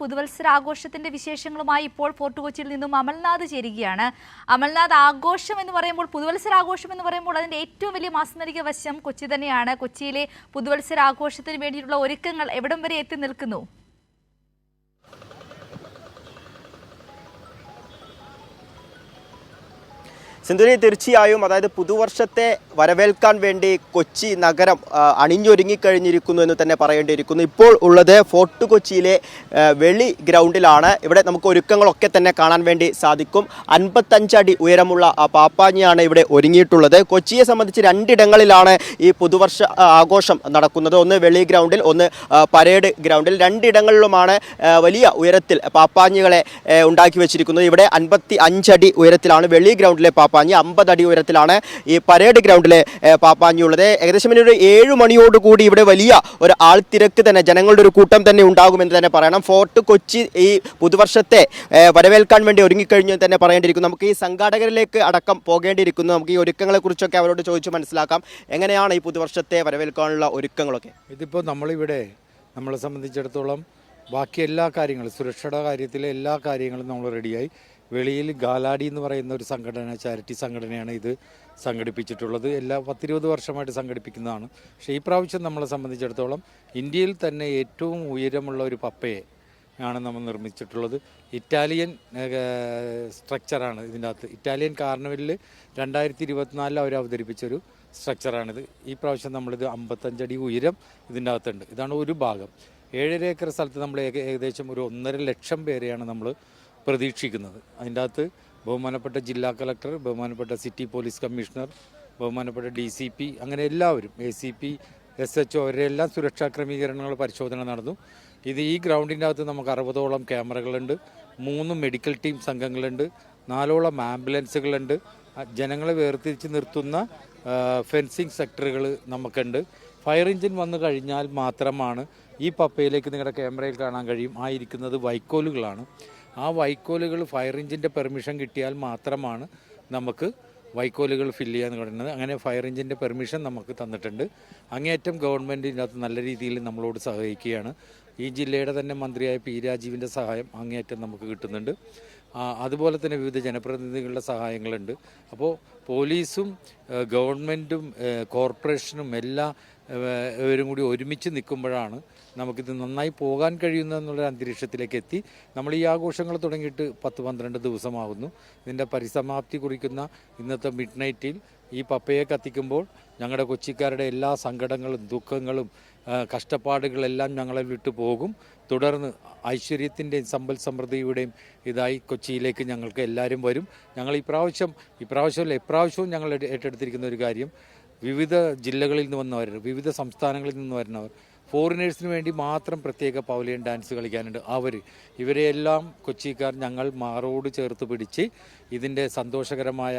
പുതുവത്സരാഘോഷത്തിന്റെ വിശേഷങ്ങളുമായി ഇപ്പോൾ ഫോർട്ട് കൊച്ചിയിൽ നിന്നും അമൽനാഥ് ചേരുകയാണ്. അമൽനാഥ് ആഘോഷം എന്ന് പറയുമ്പോൾ പുതുവത്സരാഘോഷം എന്ന് പറയുമ്പോൾ അതിന്റെ ഏറ്റവും വലിയ മാസനരിക വശം കൊച്ചി തന്നെയാണ്. കൊച്ചിയിലെ പുതുവത്സരാഘോഷത്തിന് വേണ്ടിയിട്ടുള്ള ഒരുക്കങ്ങൾ എവിടം വരെ എത്തി നിൽക്കുന്നു? സിന്ധുരി തീർച്ചയായും അതായത് പുതുവർഷത്തെ വരവേൽക്കാൻ വേണ്ടി കൊച്ചി നഗരം അണിഞ്ഞൊരുങ്ങിക്കഴിഞ്ഞിരിക്കുന്നു എന്ന് തന്നെ പറയേണ്ടിയിരിക്കുന്നു. ഇപ്പോൾ ഉള്ളത് ഫോർട്ട് കൊച്ചിയിലെ വെളി ഗ്രൗണ്ടിലാണ്. ഇവിടെ നമുക്ക് ഒരുക്കങ്ങളൊക്കെ തന്നെ കാണാൻ വേണ്ടി സാധിക്കും. അൻപത്തഞ്ചടി ഉയരമുള്ള ആ പാപ്പാഞ്ഞിയാണ് ഇവിടെ ഒരുങ്ങിയിട്ടുള്ളത്. കൊച്ചിയെ സംബന്ധിച്ച് രണ്ടിടങ്ങളിലാണ് ഈ പുതുവർഷ ആഘോഷം നടക്കുന്നത്. ഒന്ന് വെളി ഗ്രൗണ്ടിൽ ഒന്ന് പരേഡ് ഗ്രൗണ്ടിൽ. രണ്ടിടങ്ങളിലുമാണ് വലിയ ഉയരത്തിൽ പാപ്പാഞ്ഞികളെ ഉണ്ടാക്കി വെച്ചിരിക്കുന്നത്. ഇവിടെ അൻപത്തി അഞ്ചടി ഉയരത്തിലാണ് വെളി ഗ്രൗണ്ടിലെ പാപ്പാഞ്ഞി അമ്പത് അടി ഉയരത്തിലാണ് ഈ പരേഡ് ഗ്രൗണ്ടിലെ പാപ്പാഞ്ഞി ഉള്ളത് ഏകദേശം ഒരു ഏഴ് മണിയോടുകൂടി ഇവിടെ വലിയ ഒരു ആൾത്തിരക്ക് തന്നെ ജനങ്ങളുടെ ഒരു കൂട്ടം തന്നെ ഉണ്ടാകുമെന്ന് തന്നെ പറയണം. ഫോർട്ട് കൊച്ചി ഈ പുതുവർഷത്തെ വരവേൽക്കാൻ വേണ്ടി ഒരുങ്ങിക്കഴിഞ്ഞു തന്നെ പറയേണ്ടിയിരിക്കുന്നു. നമുക്ക് ഈ സംഘാടകരിലേക്ക് അടക്കം പോകേണ്ടിയിരിക്കുന്നു. നമുക്ക് ഈ ഒരുക്കങ്ങളെക്കുറിച്ചൊക്കെ അവരോട് ചോദിച്ച് മനസ്സിലാക്കാം. എങ്ങനെയാണ് ഈ പുതുവർഷത്തെ വരവേൽക്കാനുള്ള ഒരുക്കങ്ങളൊക്കെ? ഇതിപ്പോൾ നമ്മളിവിടെ നമ്മളെ സംബന്ധിച്ചിടത്തോളം ബാക്കി എല്ലാ കാര്യങ്ങളും സുരക്ഷയുടെ കാര്യത്തിലെ എല്ലാ കാര്യങ്ങളും നമ്മൾ റെഡിയായി. വെളിയിൽ ഗാലാഡി എന്ന് പറയുന്ന ഒരു സംഘടന ചാരിറ്റി സംഘടനയാണ് ഇത് സംഘടിപ്പിച്ചിട്ടുള്ളത്. എല്ലാ പത്തിരുപത് വർഷമായിട്ട് സംഘടിപ്പിക്കുന്നതാണ്. പക്ഷേ ഈ പ്രാവശ്യം നമ്മളെ സംബന്ധിച്ചിടത്തോളം ഇന്ത്യയിൽ തന്നെ ഏറ്റവും ഉയരമുള്ള ഒരു പപ്പയെ ആണ് നമ്മൾ നിർമ്മിച്ചിട്ടുള്ളത്. ഇറ്റാലിയൻ സ്ട്രക്ചറാണ് ഇതിന്റെ അകത്ത് ഇറ്റാലിയൻ കാർണിവലിൽ രണ്ടായിരത്തി ഇരുപത്തിനാലിൽ അവർ അവതരിപ്പിച്ചൊരു സ്ട്രക്ചറാണിത്. ഈ പ്രാവശ്യം നമ്മളിത് അമ്പത്തഞ്ചടി ഉയരം ഇതിന്റെ അകത്തുണ്ട് ഇതാണ് ഒരു ഭാഗം. ഏഴര ഏക്കർ സ്ഥലത്ത് നമ്മൾ ഏകദേശം ഒരു ഒന്നര ലക്ഷം പേരെയാണ് നമ്മൾ പ്രതീക്ഷിക്കുന്നത്. അതിന്റെ അകത്ത് ബഹുമാനപ്പെട്ട ജില്ലാ കളക്ടർ ബഹുമാനപ്പെട്ട സിറ്റി പോലീസ് കമ്മീഷണർ ബഹുമാനപ്പെട്ട ഡി സി പി അങ്ങനെ എല്ലാവരും A C P S H O അവരെല്ലാം സുരക്ഷാ ക്രമീകരണങ്ങൾ പരിശോധന നടന്നു. ഇത് ഈ ഗ്രൗണ്ടിന്റെ അകത്ത് നമുക്ക് അറുപതോളം ക്യാമറകളുണ്ട് മൂന്ന് മെഡിക്കൽ ടീം സംഘങ്ങളുണ്ട് നാലോളം ആംബുലൻസുകളുണ്ട്. ജനങ്ങളെ വേർതിരിച്ച് നിർത്തുന്ന ഫെൻസിങ് സെക്ടറുകൾ നമുക്കുണ്ട്. ഫയർ എഞ്ചിൻ വന്നു കഴിഞ്ഞാൽ മാത്രമാണ് ഈ പപ്പയിലേക്ക് നിങ്ങളുടെ ക്യാമറയിൽ കാണാൻ കഴിയും. ആ ഇരിക്കുന്നത് വൈക്കോലുകളാണ്. ആ വൈക്കോലുകൾ ഫയർ എഞ്ചിന്റെ പെർമിഷൻ കിട്ടിയാൽ മാത്രമാണ് നമുക്ക് വൈക്കോലുകൾ ഫില്ല് ചെയ്യാൻ പറയുന്നത് അങ്ങനെ ഫയർ എഞ്ചിന്റെ പെർമിഷൻ നമുക്ക് തന്നിട്ടുണ്ട്. അങ്ങേയറ്റം ഗവൺമെന്റ് ഇതിനകത്ത് നല്ല രീതിയിൽ നമ്മളോട് സഹകരിക്കുകയാണ്. ഈ ജില്ലയുടെ തന്നെ മന്ത്രിയായ പി രാജീവിന്റെ സഹായം അങ്ങേയറ്റം നമുക്ക് കിട്ടുന്നുണ്ട്. അതുപോലെ തന്നെ വിവിധ ജനപ്രതിനിധികളുടെ സഹായങ്ങളുണ്ട്. അപ്പോൾ പോലീസും ഗവൺമെന്റും കോർപ്പറേഷനും എല്ലാ ഇവരും കൂടി ഒരുമിച്ച് നിൽക്കുമ്പോഴാണ് നമുക്കിത് നന്നായി പോകാൻ കഴിയുന്ന എന്നുള്ള അന്തരീക്ഷത്തിലേക്ക് എത്തി. നമ്മൾ ഈ ആഘോഷങ്ങൾ തുടങ്ങിയിട്ട് പത്ത് പന്ത്രണ്ട് ദിവസമാകുന്നു. ഇതിന്റെ പരിസമാപ്തി കുറിക്കുന്ന ഇന്നത്തെ മിഡ് നൈറ്റിൽ ഈ പപ്പയെ കത്തിക്കുമ്പോൾ ഞങ്ങളുടെ കൊച്ചിക്കാരുടെ എല്ലാ സങ്കടങ്ങളും ദുഃഖങ്ങളും കഷ്ടപ്പാടുകളെല്ലാം ഞങ്ങളെ വിട്ടു പോകും. തുടർന്ന് ഐശ്വര്യത്തിന്റെയും സമ്പൽ സമൃദ്ധിയുടെയും ഇതായി കൊച്ചിയിലേക്ക് ഞങ്ങൾക്ക് എല്ലാവരും വരും. ഞങ്ങൾ ഇപ്രാവശ്യം ഇപ്രാവശ്യമല്ല എപ്രാവശ്യവും ഞങ്ങൾ ഏറ്റ- ഏറ്റെടുത്തിരിക്കുന്ന ഒരു കാര്യം വിവിധ ജില്ലകളിൽ നിന്ന് വന്നവർ വിവിധ സംസ്ഥാനങ്ങളിൽ നിന്ന് വരുന്നവർ ഫോറിനേഴ്സിന് വേണ്ടി മാത്രം പ്രത്യേക പവലിയൻ ഡാൻസ് കളിക്കാനുണ്ട്. അവർ ഇവരെയെല്ലാം കൊച്ചിക്കാർ ഞങ്ങൾ മാറോട് ചേർത്ത് പിടിച്ച് ഇതിന്റെ സന്തോഷകരമായ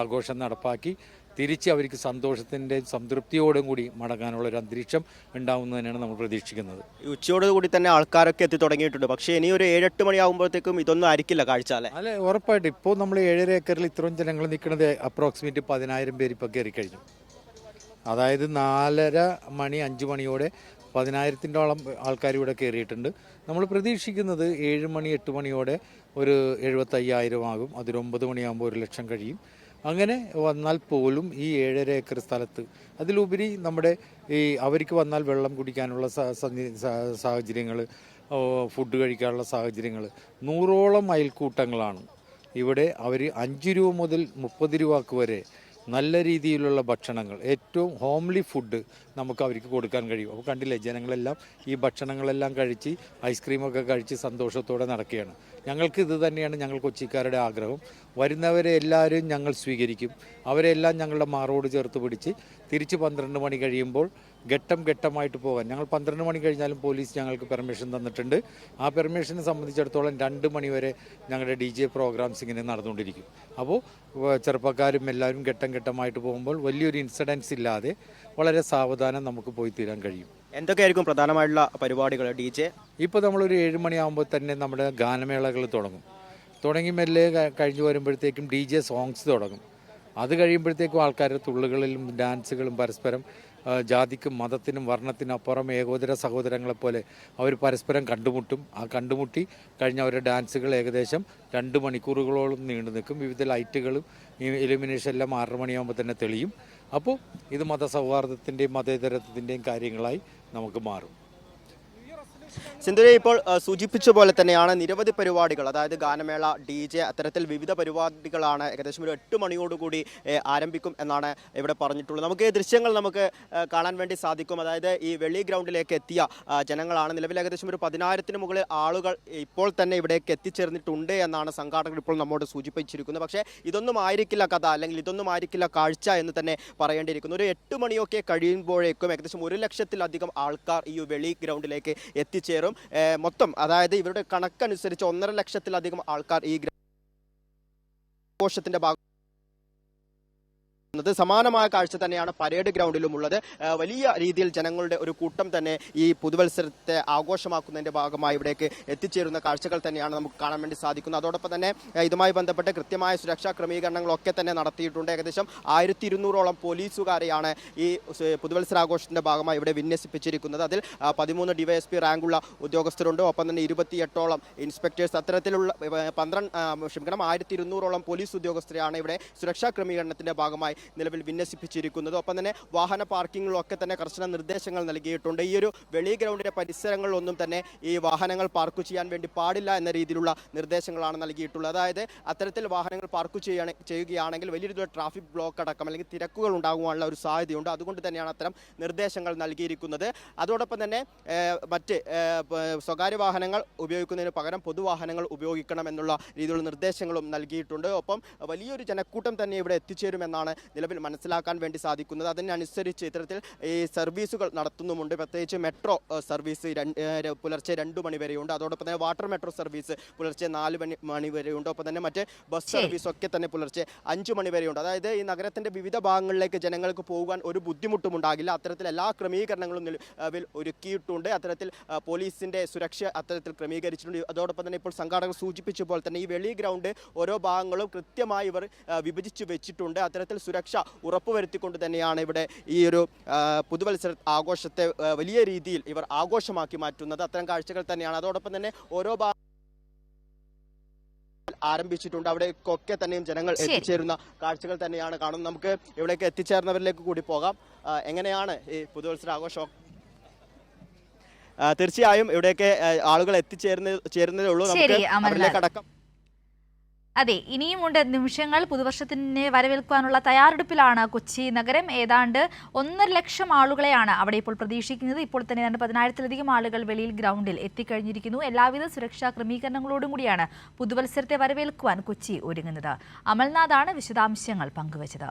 ആഘോഷം നടപ്പാക്കി തിരിച്ച് അവർക്ക് സന്തോഷത്തിന്റെ സംതൃപ്തിയോടും കൂടി മടങ്ങാനുള്ള ഒരു അന്തരീക്ഷം ഉണ്ടാവുന്നു തന്നെയാണ് നമ്മൾ പ്രതീക്ഷിക്കുന്നത്. ഈ ഉച്ചയോട് കൂടി തന്നെ ആൾക്കാരൊക്കെ എത്തി തുടങ്ങിയിട്ടുണ്ട്. പക്ഷേ ഇനി ഒരു ഏഴെട്ട് മണിയാകുമ്പോഴത്തേക്കും ഇതൊന്നും ആയിരിക്കില്ല കാഴ്ച അല്ലേ? അല്ലെ ഉറപ്പായിട്ട്. ഇപ്പോൾ നമ്മൾ ഏഴര ഏക്കറിൽ ഇത്രയും ജനങ്ങൾ നിൽക്കുന്നത് അപ്രോക്സിമേറ്റ് പതിനായിരം പേര് ഇപ്പോൾ കയറി കഴിഞ്ഞു അതായത് നാലര മണി അഞ്ച് മണിയോടെ പതിനായിരത്തിന്റോളം ആൾക്കാർ ഇവിടെ കയറിയിട്ടുണ്ട്. നമ്മൾ പ്രതീക്ഷിക്കുന്നത് ഏഴ് മണി എട്ട് മണിയോടെ ഒരു എഴുപത്തയ്യായിരം ആകും. അതൊരു ഒമ്പത് മണിയാകുമ്പോൾ ഒരു ലക്ഷം കഴിയും. അങ്ങനെ വന്നാൽ പോലും ഈ ഏഴര ഏക്കർ സ്ഥലത്ത് അതിലുപരി നമ്മുടെ ഈ അവർക്ക് വന്നാൽ വെള്ളം കുടിക്കാനുള്ള സാഹചര്യങ്ങൾ ഫുഡ് കഴിക്കാനുള്ള സാഹചര്യങ്ങൾ നൂറോളം അയൽക്കൂട്ടങ്ങളാണ് ഇവിടെ അവർ അഞ്ച് രൂപ മുതൽ മുപ്പത് രൂപക്ക് വരെ നല്ല രീതിയിലുള്ള ഭക്ഷണങ്ങൾ ഏറ്റവും ഹോംലി ഫുഡ് നമുക്ക് അവർക്ക് കൊടുക്കാൻ കഴിയും. അപ്പോൾ കണ്ടില്ലേ ജനങ്ങളെല്ലാം ഈ ഭക്ഷണങ്ങളെല്ലാം കഴിച്ച് ഐസ്ക്രീമൊക്കെ കഴിച്ച് സന്തോഷത്തോടെ നടക്കുകയാണ്. ഞങ്ങൾക്ക് ഇത് തന്നെയാണ് ഞങ്ങൾ കൊച്ചിക്കാരുടെ ആഗ്രഹം. വരുന്നവരെ എല്ലാവരും ഞങ്ങൾ സ്വീകരിക്കും. അവരെല്ലാം ഞങ്ങളുടെ മാറോട് ചേർത്ത് പിടിച്ച് തിരിച്ച് പന്ത്രണ്ട് മണി കഴിയുമ്പോൾ ഘട്ടം ഘട്ടമായിട്ട് പോകാൻ. ഞങ്ങൾ പന്ത്രണ്ട് മണി കഴിഞ്ഞാലും പോലീസ് ഞങ്ങൾക്ക് പെർമിഷൻ തന്നിട്ടുണ്ട്. ആ പെർമിഷനെ സംബന്ധിച്ചിടത്തോളം രണ്ട് മണി വരെ ഞങ്ങളുടെ ഡി ജെ പ്രോഗ്രാംസ് ഇങ്ങനെ നടന്നുകൊണ്ടിരിക്കും. അപ്പോൾ ചെറുപ്പക്കാരും എല്ലാവരും ഘട്ടം ഘട്ടമായിട്ട് പോകുമ്പോൾ വലിയൊരു ഇൻസിഡൻസ് ഇല്ലാതെ വളരെ സാവധാനം നമുക്ക് പോയി തീരാൻ കഴിയും. എന്തൊക്കെയായിരിക്കും പ്രധാനമായിട്ടുള്ള പരിപാടികൾ ഡി ജെ? ഇപ്പോൾ നമ്മളൊരു ഏഴ് മണിയാകുമ്പോൾ തന്നെ നമ്മുടെ ഗാനമേളകൾ തുടങ്ങും. തുടങ്ങി മെല്ലെ കഴിഞ്ഞു വരുമ്പോഴത്തേക്കും ഡി ജെ സോങ്സ് തുടങ്ങും. അത് കഴിയുമ്പോഴത്തേക്കും ആൾക്കാരുടെ തുള്ളുകളിലും ഡാൻസുകളും പരസ്പരം ജാതിക്കും മതത്തിനും വർണത്തിനും അപ്പുറം ഏകോദര സഹോദരങ്ങളെപ്പോലെ അവർ പരസ്പരം കണ്ടുമുട്ടും. ആ കണ്ടുമുട്ടി കഴിഞ്ഞ അവരുടെ ഡാൻസുകൾ ഏകദേശം രണ്ട് മണിക്കൂറുകളോളം നീണ്ടു നിൽക്കും വിവിധ ലൈറ്റുകളും ഇലുമിനേഷൻ എല്ലാം ആറര മണിയാകുമ്പോൾ തന്നെ തെളിയും. അപ്പോൾ ഇത് മതസൗഹാർദ്ദത്തിന്റെയും മതേതരത്വത്തിന്റെയും കാര്യങ്ങളായി നമുക്ക് മാറും. സിന്ധുരെ ഇപ്പോൾ സൂചിപ്പിച്ച പോലെ തന്നെയാണ് നിരവധി പരിപാടികൾ. അതായത് ഗാനമേള ഡി ജെ അത്തരത്തിൽ വിവിധ പരിപാടികളാണ് ഏകദേശം ഒരു എട്ട് മണിയോടുകൂടി ആരംഭിക്കും എന്നാണ് ഇവിടെ പറഞ്ഞിട്ടുള്ളത്. നമുക്ക് ഈ ദൃശ്യങ്ങൾ നമുക്ക് കാണാൻ വേണ്ടി സാധിക്കും. അതായത് ഈ വെള്ളി ഗ്രൗണ്ടിലേക്ക് എത്തിയ ജനങ്ങളാണ് നിലവിൽ ഏകദേശം ഒരു പതിനായിരത്തിന് മുകളിൽ ആളുകൾ ഇപ്പോൾ തന്നെ ഇവിടേക്ക് എത്തിച്ചേർന്നിട്ടുണ്ട് എന്നാണ് സംഘാടകർ ഇപ്പോൾ നമ്മോട് സൂചിപ്പിച്ചിരിക്കുന്നത്. പക്ഷേ ഇതൊന്നും ആയിരിക്കില്ല കഥ അല്ലെങ്കിൽ ഇതൊന്നും ആയിരിക്കില്ല കാഴ്ച എന്ന് തന്നെ പറയേണ്ടിയിരിക്കുന്നു. ഒരു എട്ട് മണിയൊക്കെ കഴിയുമ്പോഴേക്കും ഏകദേശം ഒരു ലക്ഷത്തിലധികം ആൾക്കാർ ഈ വെളി ഗ്രൗണ്ടിലേക്ക് എത്തിച്ചേരും മൊത്തം അതായത് ഇവരുടെ കണക്കനുസരിച്ച് ഒന്നര ലക്ഷത്തിലധികം ആൾക്കാർ ഈ ആഘോഷത്തിന്റെ ഭാഗം ത് സമാനമായ കാഴ്ച തന്നെയാണ് പരേഡ് ഗ്രൗണ്ടിലും ഉള്ളത്. വലിയ രീതിയിൽ ജനങ്ങളുടെ ഒരു കൂട്ടം തന്നെ ഈ പുതുവത്സരത്തെ ആഘോഷമാക്കുന്നതിന്റെ ഭാഗമായി ഇവിടേക്ക് എത്തിച്ചേരുന്ന കാഴ്ചകൾ തന്നെയാണ് നമുക്ക് കാണാൻ വേണ്ടി സാധിക്കുന്നത്. അതോടൊപ്പം തന്നെ ഇതുമായി ബന്ധപ്പെട്ട് കൃത്യമായ സുരക്ഷാ ക്രമീകരണങ്ങളൊക്കെ തന്നെ നടത്തിയിട്ടുണ്ട്. ഏകദേശം ആയിരത്തി ഇരുന്നൂറോളം പോലീസുകാരെയാണ് ഈ പുതുവത്സരാഘോഷത്തിന്റെ ഭാഗമായി ഇവിടെ വിന്യസിപ്പിച്ചിരിക്കുന്നത്. അതിൽ പതിമൂന്ന് ഡിവൈഎസ്പി റാങ്കുള്ള ഉദ്യോഗസ്ഥരുണ്ട്. ഒപ്പം തന്നെ ഇരുപത്തിയെട്ടോളം ഇൻസ്പെക്ടേഴ്സ് അത്തരത്തിലുള്ള പന്ത്രണ്ട് ക്ഷമിക്കണം ആയിരത്തി ഇരുന്നൂറോളം പോലീസ് ഉദ്യോഗസ്ഥരെയാണ് ഇവിടെ സുരക്ഷാ ക്രമീകരണത്തിന്റെ ഭാഗമായി നിലവിൽ വിന്യസിപ്പിച്ചിരിക്കുന്നത്. ഒപ്പം തന്നെ വാഹന പാർക്കിങ്ങിലൊക്കെ തന്നെ കർശന നിർദ്ദേശങ്ങൾ നൽകിയിട്ടുണ്ട്. ഈ ഒരു വെളി ഗ്രൗണ്ടിന്റെ പരിസരങ്ങളിലൊന്നും തന്നെ ഈ വാഹനങ്ങൾ പാർക്ക് ചെയ്യാൻ വേണ്ടി പാടില്ല എന്ന രീതിയിലുള്ള നിർദ്ദേശങ്ങളാണ് നൽകിയിട്ടുള്ളത്. അതായത് അത്തരത്തിൽ വാഹനങ്ങൾ പാർക്ക് ചെയ്യണ ചെയ്യുകയാണെങ്കിൽ വലിയൊരു ട്രാഫിക് ബ്ലോക്ക് അടക്കം അല്ലെങ്കിൽ തിരക്കുകൾ ഉണ്ടാകുവാനുള്ള ഒരു സാധ്യതയുണ്ട്. അതുകൊണ്ട് തന്നെയാണ് അത്തരം നിർദ്ദേശങ്ങൾ നൽകിയിരിക്കുന്നത്. അതോടൊപ്പം തന്നെ മറ്റ് സ്വകാര്യ വാഹനങ്ങൾ ഉപയോഗിക്കുന്നതിന് പകരം പൊതുവാഹനങ്ങൾ ഉപയോഗിക്കണം എന്നുള്ള രീതിയിലുള്ള നിർദ്ദേശങ്ങളും നൽകിയിട്ടുണ്ട്. ഒപ്പം വലിയൊരു ജനക്കൂട്ടം തന്നെ ഇവിടെ എത്തിച്ചേരുമെന്നാണ് നിലവിൽ മനസ്സിലാക്കാൻ വേണ്ടി സാധിക്കുന്നത്. അതിനനുസരിച്ച് ഇത്തരത്തിൽ ഈ സർവീസുകൾ നടത്തുന്നുമുണ്ട്. പ്രത്യേകിച്ച് മെട്രോ സർവീസ് പുലർച്ചെ രണ്ട് മണി വരെയുണ്ട്. അതോടൊപ്പം തന്നെ വാട്ടർ മെട്രോ സർവീസ് പുലർച്ചെ നാല് മണി മണി വരെയുണ്ട്. ഒപ്പം തന്നെ മറ്റ് ബസ്. സർവീസ് ഒക്കെ തന്നെ പുലർച്ചെ അഞ്ച് മണി വരെയുണ്ട്. അതായത് ഈ നഗരത്തിന്റെ വിവിധ ഭാഗങ്ങളിലേക്ക് ജനങ്ങൾക്ക് പോകാൻ ഒരു ബുദ്ധിമുട്ടും ഉണ്ടാകില്ല. അത്തരത്തിൽ എല്ലാ ക്രമീകരണങ്ങളും നിലവിൽ ഒരുക്കിയിട്ടുണ്ട്. അത്തരത്തിൽ പോലീസിന്റെ സുരക്ഷ അത്തരത്തിൽ ക്രമീകരിച്ചിട്ടുണ്ട്. അതോടൊപ്പം തന്നെ ഇപ്പോൾ സംഘാടകർ സൂചിപ്പിച്ച പോലെ തന്നെ ഈ വെളി ഗ്രൗണ്ട് ഓരോ ഭാഗങ്ങളും കൃത്യമായി ഇവർ വിഭജിച്ച് വെച്ചിട്ടുണ്ട്. അത്തരത്തിൽ സുരക്ഷ ഉറപ്പുവരുത്തിക്കൊണ്ട് തന്നെയാണ് ഇവിടെ ഈ ഒരു പുതുവത്സര ആഘോഷത്തെ വലിയ രീതിയിൽ ഇവർ ആഘോഷമാക്കി മാറ്റുന്നത്. അത്തരം കാഴ്ചകൾ തന്നെയാണ്. അതോടൊപ്പം തന്നെ ഓരോ ആരംഭിച്ചിട്ടുണ്ട്. അവിടേക്കൊക്കെ തന്നെയും ജനങ്ങൾ. എത്തിച്ചേരുന്ന കാഴ്ചകൾ തന്നെയാണ് കാണുന്നത്. നമുക്ക് ഇവിടേക്ക് എത്തിച്ചേർന്നവരിലേക്ക് കൂടി പോകാം. എങ്ങനെയാണ് ഈ പുതുവത്സര ആഘോഷം? തീർച്ചയായും ഇവിടെയൊക്കെ ആളുകൾ എത്തിച്ചേരുന്ന ചേരുന്നതേ ഉള്ളൂ. നമുക്ക്. അവരിലേക്ക് അടക്കം. അതെ ഇനിയുമുണ്ട് നിമിഷങ്ങൾ പുതുവർഷത്തിനെ വരവേൽക്കാനുള്ള തയ്യാറെടുപ്പിലാണ് കൊച്ചി നഗരം. ഏതാണ്ട് ഒന്നര ലക്ഷം ആളുകളെയാണ് അവിടെ ഇപ്പോൾ പ്രതീക്ഷിക്കുന്നത്. ഇപ്പോൾ തന്നെ ഏതാണ്ട് പതിനായിരത്തിലധികം ആളുകൾ വെളിയിൽ ഗ്രൗണ്ടിൽ എത്തിക്കഴിഞ്ഞിരിക്കുന്നു. എല്ലാവിധ സുരക്ഷാ ക്രമീകരണങ്ങളോടും കൂടിയാണ് പുതുവത്സരത്തെ വരവേൽക്കുവാൻ കൊച്ചി ഒരുങ്ങുന്നത്. അമൽനാഥാണ് വിശദാംശങ്ങൾ പങ്കുവച്ചത്.